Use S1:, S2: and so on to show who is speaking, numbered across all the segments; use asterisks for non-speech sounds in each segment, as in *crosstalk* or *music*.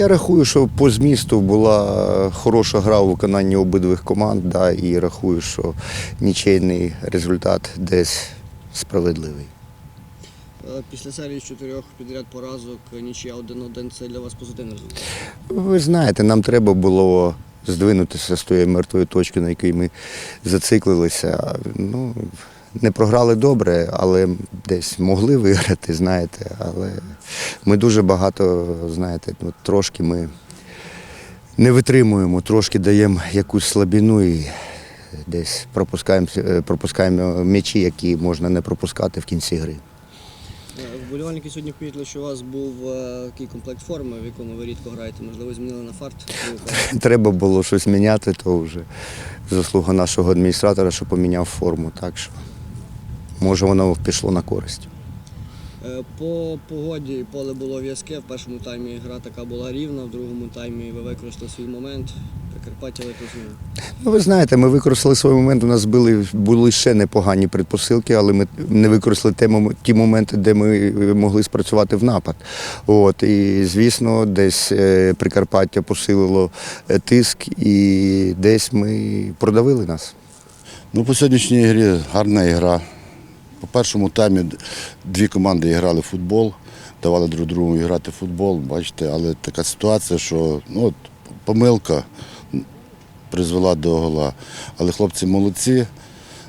S1: Я рахую, що по змісту була хороша гра у виконанні обидвих команд, да, і рахую, що нічийний результат десь справедливий.
S2: Е, Після серії з чотирьох підряд поразок нічия 1-1 це для вас позитивний результат.
S1: Ви знаєте, нам треба було здвинутися з тої мертвої точки, на якій ми зациклилися. Ну, не програли добре, але десь могли виграти, знаєте. Але ми дуже багато, знаєте, ну, трошки ми не витримуємо, трошки даємо якусь слабіну і десь пропускаємо, е, пропускаємо м'ячі, які можна не пропускати в кінці гри.
S2: Е, Вболівальники сьогодні помітили, що у вас був е, такий комплект форми, в якому ви рідко граєте. Можливо, змінили на фарт. *laughs*
S1: Треба було щось міняти, то вже заслуга нашого адміністратора, що поміняв форму. Так що може воно пішло на користь.
S2: Е, По погоді поле було в'язке. В першому таймі гра така була рівна, в другому таймі ви використали свій момент. Прикарпаття використали.
S1: Ну, ви знаєте, ми використали свій момент. У нас були, були ще непогані предпосилки, але ми не використали ті, ті моменти, де ми могли спрацювати в напад. От, і, звісно, десь е, Прикарпаття посилило е, тиск, і десь ми продавили нас.
S3: Ну, по сьогоднішній грі гарна ігра. По першому таймі дві команди грали в футбол, давали друг другу грати в футбол, бачите, але така ситуація, що ну, от, помилка призвела до гола. Але хлопці молодці,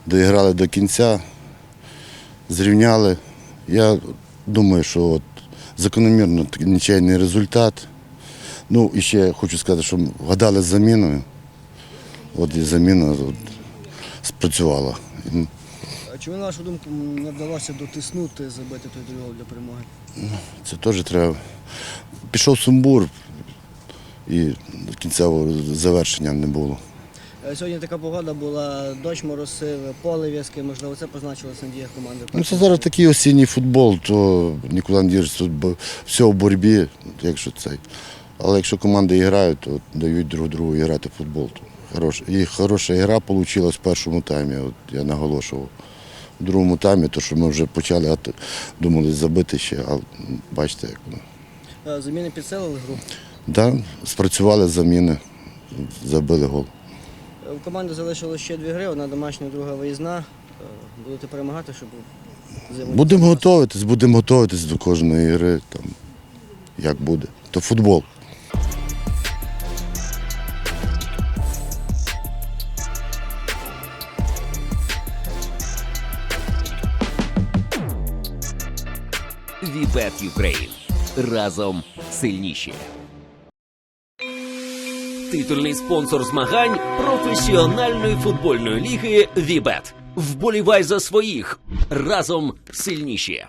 S3: доіграли до кінця, зрівняли. Я думаю, що от, закономірно нічийний результат. Ну, і ще хочу сказати, що вгадали з заміною. От і заміна от, спрацювала.
S2: Чому, на вашу думку, не вдалося дотиснути, забити той другий для перемоги?
S3: Це теж треба. Пішов сумбур і кінцевого завершення не було.
S2: Е, Сьогодні така погода була, дощ моросив, поле в'язке, можливо, це позначилося на діях команди.
S3: Ну, це зараз такий осінній футбол, то нікуди не бо- все в боротьбі, якщо цей. Але якщо команди грають, то дають друг другу грати в футбол. То хорош. І хороша гра вийшла в першому таймі, от я наголошував. У другому таймі, то що ми вже почали, а то думали забити ще, а бачите, як воно.
S2: Е, Заміни підсилили гру.
S3: Да, спрацювали заміни, забили гол.
S2: Е, У команди залишилось ще дві гри, одна домашня, друга виїзна. Е, Будете перемагати, щоб зиму.
S3: Будемо готуватись, будемо готуватись до кожної гри, там, як буде. То футбол.
S4: Вібет Юкрейн. Разом сильніші. Титульний спонсор змагань професіональної футбольної ліги Вібет. Вболівай за своїх разом сильніші.